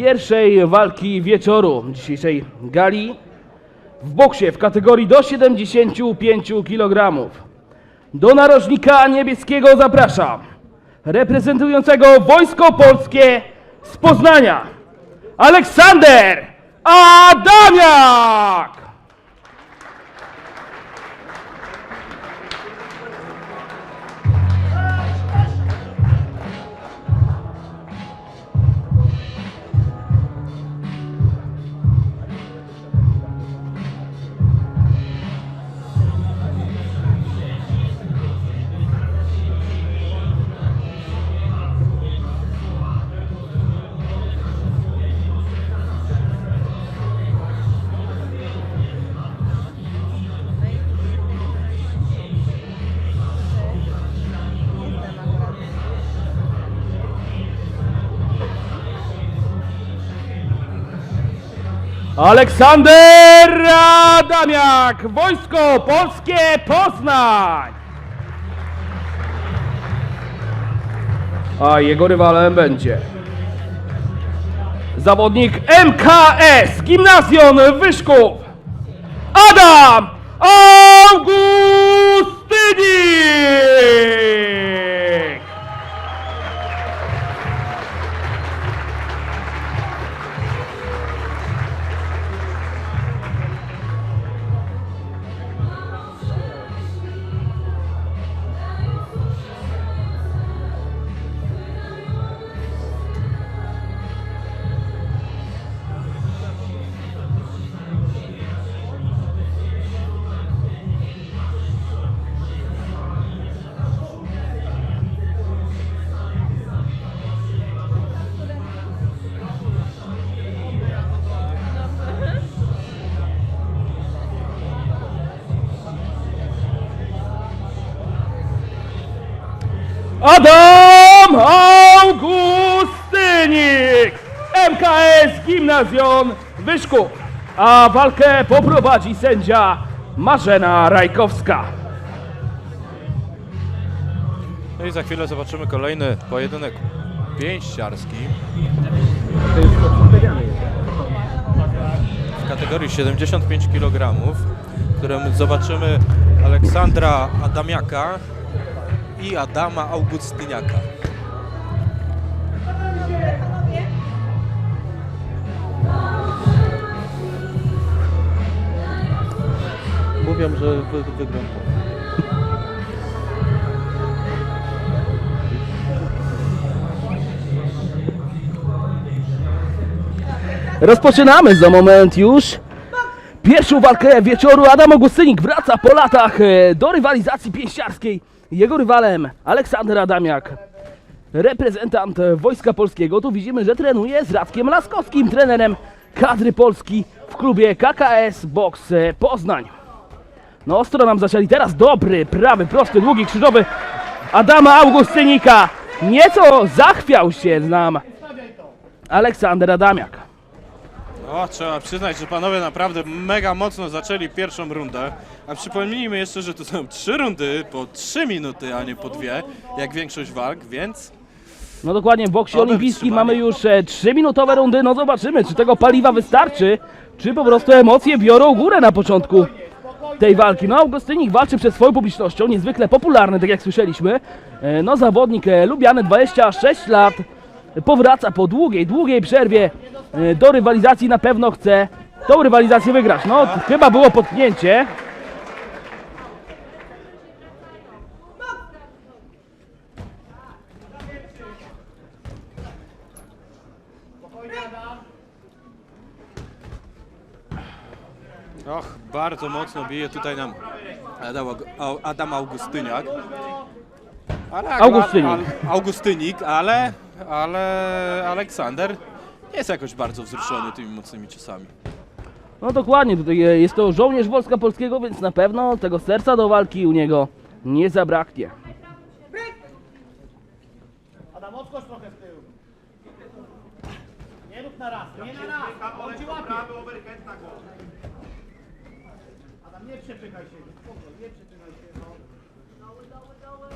pierwszej walki wieczoru dzisiejszej gali w boksie w kategorii do 75 kg. Do narożnika niebieskiego zapraszam reprezentującego Wojsko Polskie z Poznania Aleksander Adamiak! Aleksander Adamiak, Wojsko Polskie Poznań! A jego rywalem będzie zawodnik MKS Gimnazjon Wyszków Adam Augustynik! Adam Augustynik! MKS Gimnazjon Wyszków. A walkę poprowadzi sędzia Marzena Rajkowska. No i za chwilę zobaczymy kolejny pojedynek pięściarski. W kategorii 75 kg, w którym zobaczymy Aleksandra Adamiaka i Adama Augustyniaka. Mówią, że wy, wygram. Rozpoczynamy za moment już pierwszą walkę wieczoru. Adam Augustynik wraca po latach e, do rywalizacji pięściarskiej. Jego rywalem Aleksander Adamiak, reprezentant Wojska Polskiego. Tu widzimy, że trenuje z Radkiem Laskowskim, trenerem kadry Polski w klubie KKS Box Poznań. No ostro nam zaczęli teraz dobry, prawy, prosty, długi, krzyżowy Adama Augustynika. Nieco zachwiał się nam Aleksander Adamiak. O, trzeba przyznać, że panowie naprawdę mega mocno zaczęli pierwszą rundę. A przypomnijmy jeszcze, że to są trzy rundy po trzy minuty, a nie po dwie, jak większość walk, więc No dokładnie, w boksie Oby olimpijskim wytrzymali. mamy już e, 3-minutowe rundy. No zobaczymy, czy tego paliwa wystarczy, czy po prostu emocje biorą górę na początku tej walki. No Augustynik walczy przed swoją publicznością, niezwykle popularny, tak jak słyszeliśmy. E, No zawodnik e, lubiany 26 lat, powraca po długiej, długiej przerwie do rywalizacji. Na pewno chce tą rywalizację wygrać. No chyba było potknięcie. och, bardzo mocno bije tutaj nam Adam, Au- Adam Augustyniak. Ale, Augustynik. Al, Augustynik, ale, ale Aleksander nie jest jakoś bardzo wzruszony tymi mocnymi ciosami. No dokładnie, tutaj jest to żołnierz Wojska Polskiego, więc na pewno tego serca do walki u niego nie zabraknie. Adam, odskocz trochę w tył. Nie rób na raz, nie na raz. On ci łapie. Adam, nie przepychaj się. Spoko, nie przepychaj się. No. Doły, doły, doły.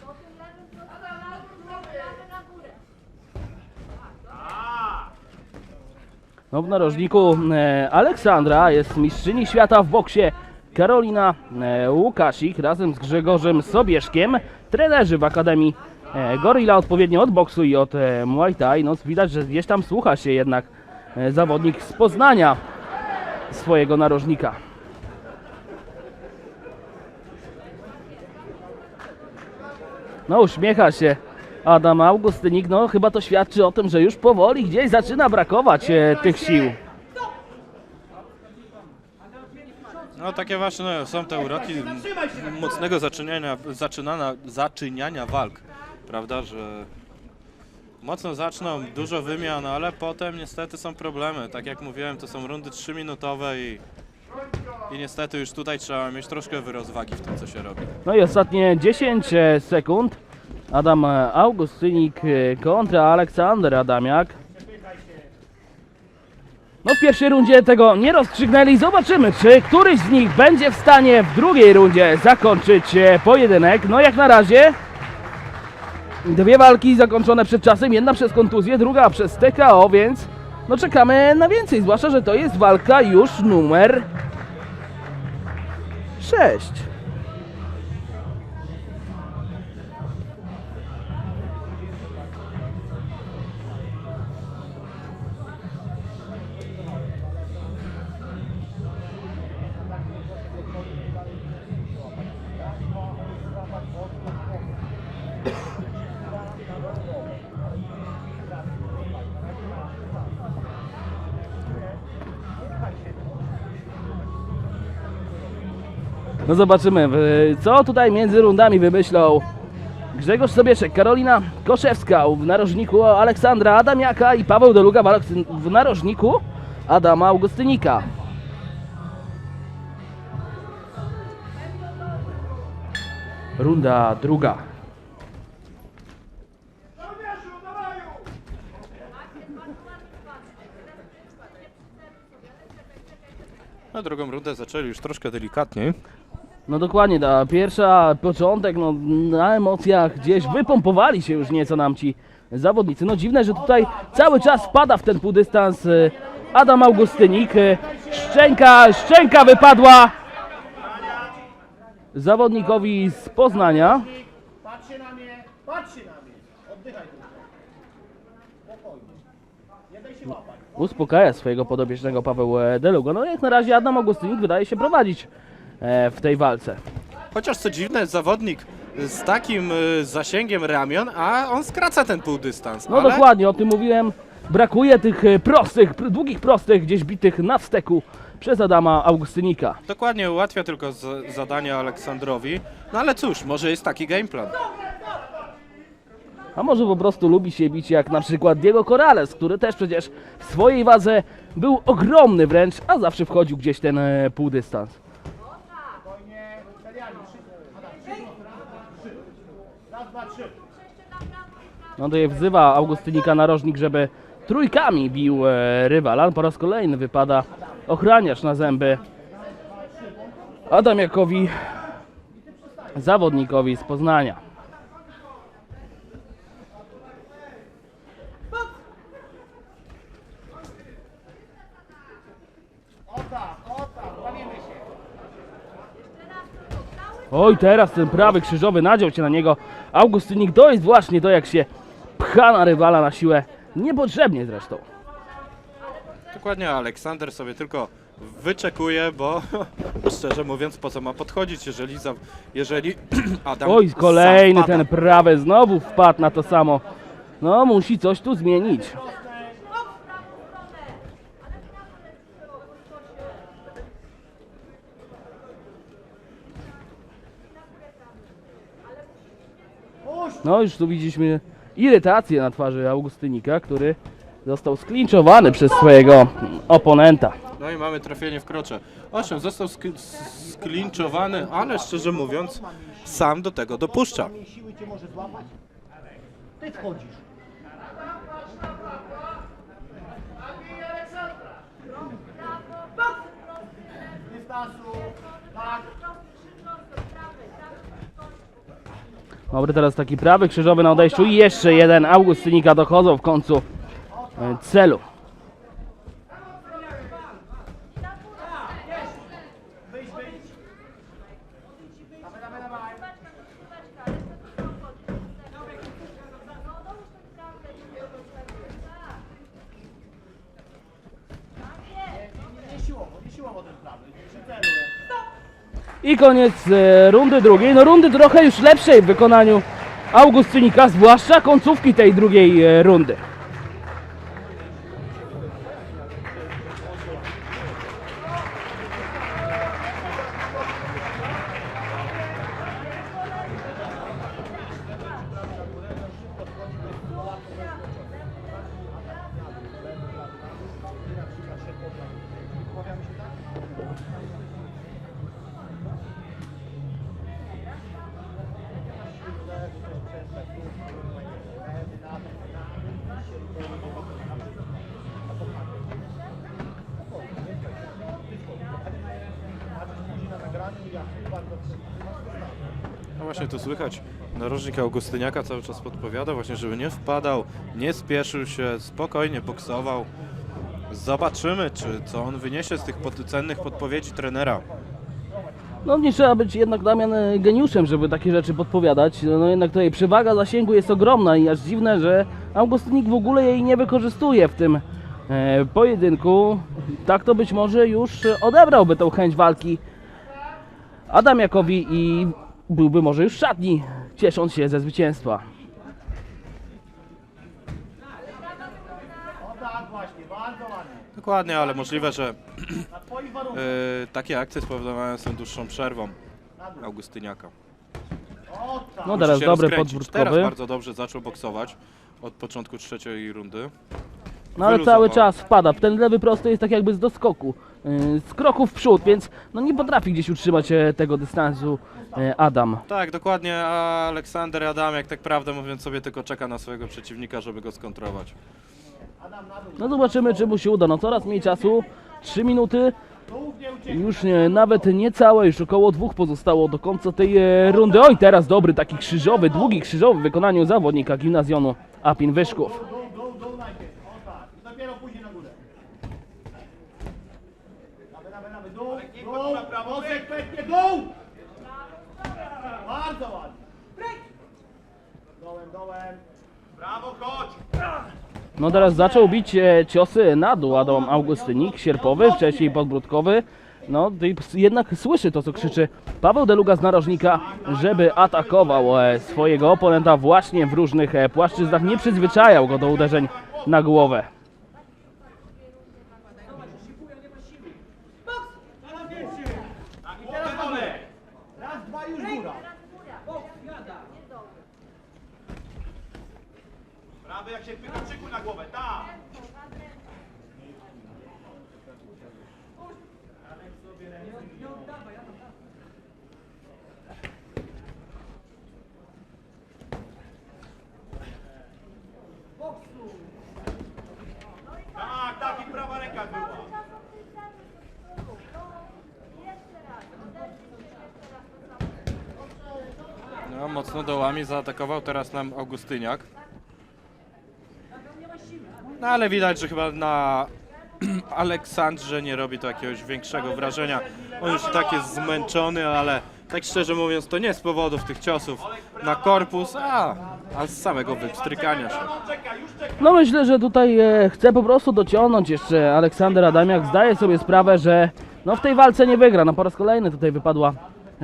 Do tym lewym, do tym lewym, lewym na górę. No w narożniku e, Aleksandra jest mistrzyni świata w boksie Karolina e, Łukasik razem z Grzegorzem Sobieszkiem, trenerzy w Akademii e, Gorilla odpowiednio od boksu i od Muay Thai. No widać, że gdzieś tam słucha się jednak zawodnik z Poznania swojego narożnika. No uśmiecha się Adam Augustynik, no chyba to świadczy o tym, że już powoli gdzieś zaczyna brakować e, tych sił. No takie właśnie są te uroki mocnego zaczynania, zaczynania, zaczyniania walk, prawda, że mocno zaczną, dużo wymian, ale potem niestety są problemy. Tak jak mówiłem, to są rundy 3-minutowe i, i niestety już tutaj trzeba mieć troszkę wyrozwagi w tym, co się robi. No i ostatnie 10 e, sekund. Adam e, Augustynik e, kontra Aleksander Adamiak. No w pierwszej rundzie tego nie rozstrzygnęli. Zobaczymy, czy któryś z nich będzie w stanie w drugiej rundzie zakończyć e, pojedynek. No jak na razie dwie walki zakończone przed czasem. Jedna przez kontuzję, druga przez TKO, więc no czekamy na więcej. Zwłaszcza, że to jest walka już numer 6. No zobaczymy, co tutaj między rundami wymyślą Grzegorz Sobieszek, Karolina Koszewska w narożniku Aleksandra Adamiaka i Paweł Aleks- w narożniku Adama Augustynika. Runda druga. Na drugą rundę zaczęli już troszkę delikatniej. No dokładnie, ta pierwsza, początek, no na emocjach gdzieś wypompowali się już nieco nam ci zawodnicy. No dziwne, że tutaj cały czas wpada w ten półdystans e, Adam Augustynik. E, Szczęka, szczęka wypadła zawodnikowi z Poznania. Patrzy na mnie, patrzy na mnie. Oddychaj. Uspokaja swojego podobiecznego Paweł e, Delugo. No jak na razie Adam Augustynik wydaje się prowadzić w tej walce. Chociaż co dziwne, zawodnik z takim y, zasięgiem ramion, a on skraca ten półdystans. No ale... dokładnie, o tym mówiłem. Brakuje tych e, prostych, pr- długich prostych, gdzieś bitych na wsteku przez Adama Augustynika. Dokładnie ułatwia tylko z, zadanie Aleksandrowi. No ale cóż, może jest taki gameplan. A może po prostu lubi się bić jak na przykład Diego Corrales, który też przecież w swojej wadze był ogromny wręcz, a zawsze wchodził gdzieś ten e, półdystans. Spokojnie. Serialnie. Trzy. Adam, trzy. Trzy. Raz, dwa, trzy. No tutaj wzywa Augustynika narożnik, żeby trójkami bił e, rywala. Po raz kolejny wypada ochraniacz na zęby Adamiakowi, zawodnikowi z Poznania. Oj, teraz ten prawy krzyżowy nadział się na niego. Augustynik to jest właśnie to, jak się pcha na rywala na siłę. Niepotrzebnie zresztą. Dokładnie, Aleksander sobie tylko wyczekuje, bo szczerze mówiąc, po co ma podchodzić, jeżeli, za, jeżeli Adam Oj, kolejny ten prawy znowu wpadł na to samo. No, musi coś tu zmienić. No, już tu widzieliśmy irytację na twarzy Augustynika, który został sklinczowany przez swojego oponenta. No i mamy trafienie w krocze. Owszem, został sk- sklinczowany, ale szczerze mówiąc, sam do tego dopuszcza. Mniej siły cię może złapać. Ty wchodzisz. Dystansu. Tak. Dobry, teraz taki prawy krzyżowy na odejściu i jeszcze jeden Augustynika dochodzą w końcu e, celu. I koniec e, rundy drugiej. No rundy trochę już lepszej w wykonaniu Augustynika, zwłaszcza końcówki tej drugiej e, rundy. Właśnie tu słychać, narożnik Augustyniaka cały czas podpowiada właśnie, żeby nie wpadał, nie spieszył się, spokojnie boksował. Zobaczymy, czy co on wyniesie z tych pod, cennych podpowiedzi trenera. No nie trzeba być jednak Damian e, geniuszem, żeby takie rzeczy podpowiadać. No jednak tutaj przewaga zasięgu jest ogromna i aż dziwne, że Augustynik w ogóle jej nie wykorzystuje w tym e, pojedynku. Tak to być może już odebrałby tą chęć walki Adamiakowi i byłby może już w szatni, ciesząc się ze zwycięstwa. Dokładnie, ale możliwe, że e, takie akcje spowodowane są dłuższą przerwą Augustyniaka. No teraz dobry rozkręcić. Teraz bardzo dobrze zaczął boksować od początku trzeciej rundy. No ale Wyluzował. cały czas wpada. Ten lewy prosty jest tak jakby z doskoku. yy, Z kroku w przód, więc no nie potrafi gdzieś utrzymać e, tego dystansu e, Adam. Tak, dokładnie, a Aleksander Adamiak tak prawdę mówiąc sobie tylko czeka na swojego przeciwnika, żeby go skontrować. No zobaczymy, czy mu się uda. No coraz mniej czasu. 3 minuty. Już nie, nawet niecałe, już około dwóch pozostało do końca tej e, rundy. Oj, teraz dobry taki krzyżowy, długi krzyżowy w wykonaniu zawodnika gimnazjonu Apin Wyszków. Dół, dół, dół najpierw. O tak. I dopiero później na górę. Dawaj, dawaj, dawaj. Dół, dół. Konsekwentnie dół. Bardzo ładnie. Dołem, dołem. Brawo, chodź. No teraz zaczął bić e, ciosy na dół Adam Augustynik, sierpowy, wcześniej podbródkowy. No i ps- jednak słyszy to, co krzyczy Paweł Deluga z narożnika, żeby atakował e, swojego oponenta właśnie w różnych e, płaszczyznach. Nie przyzwyczajał go do uderzeń na głowę. I teraz na górę. Raz, dwa już góra. Prawy jak się pyta, krzykuj na głowę. Tak. Tak, tak i prawa ręka była. No, mocno dołami zaatakował teraz nam Augustyniak. No ale widać, że chyba na Aleksandrze nie robi to jakiegoś większego wrażenia. On już i tak jest zmęczony, ale tak szczerze mówiąc to nie z powodów tych ciosów na korpus, a, a z samego wypstrykania się. No myślę, że tutaj e, chce po prostu dociągnąć jeszcze Aleksander Adamiak. Zdaje sobie sprawę, że no w tej walce nie wygra. No po raz kolejny tutaj wypadła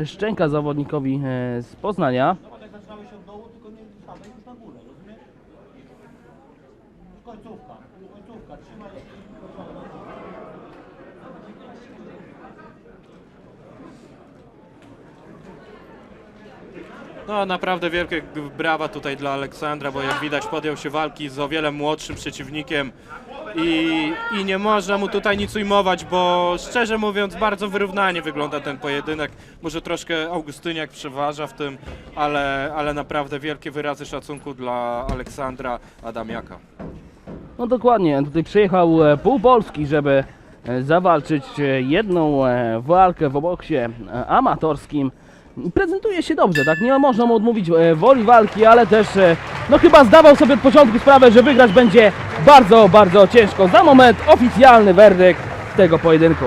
szczęka zawodnikowi e, z Poznania. Tak zaczynałeś od dołu, tylko nie wstawaj już na górę, rozumiesz? Już końcówka, końcówka, trzymaj No naprawdę wielkie brawa tutaj dla Aleksandra, bo jak widać podjął się walki z o wiele młodszym przeciwnikiem i, i nie można mu tutaj nic ujmować, bo szczerze mówiąc bardzo wyrównanie wygląda ten pojedynek. Może troszkę Augustyniak przeważa w tym, ale, ale naprawdę wielkie wyrazy szacunku dla Aleksandra Adamiaka. No dokładnie, tutaj przyjechał e, pół Polski, żeby e, zawalczyć e, jedną walkę w boksie e, amatorskim. Prezentuje się dobrze, tak? Nie można mu odmówić e, woli walki, ale też e, no chyba zdawał sobie od początku sprawę, że wygrać będzie bardzo, bardzo ciężko. Za moment oficjalny werdykt tego pojedynku.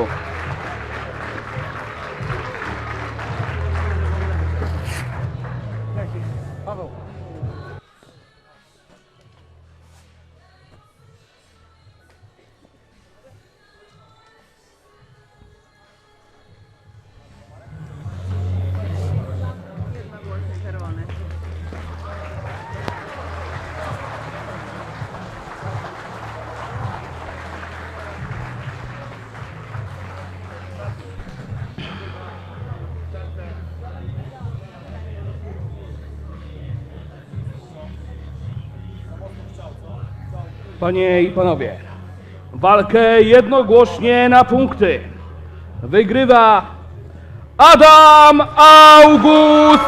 Panie i panowie, walkę jednogłośnie na punkty wygrywa Adam Augustynik!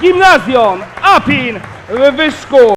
Gimnazjon Apin w Wyszku!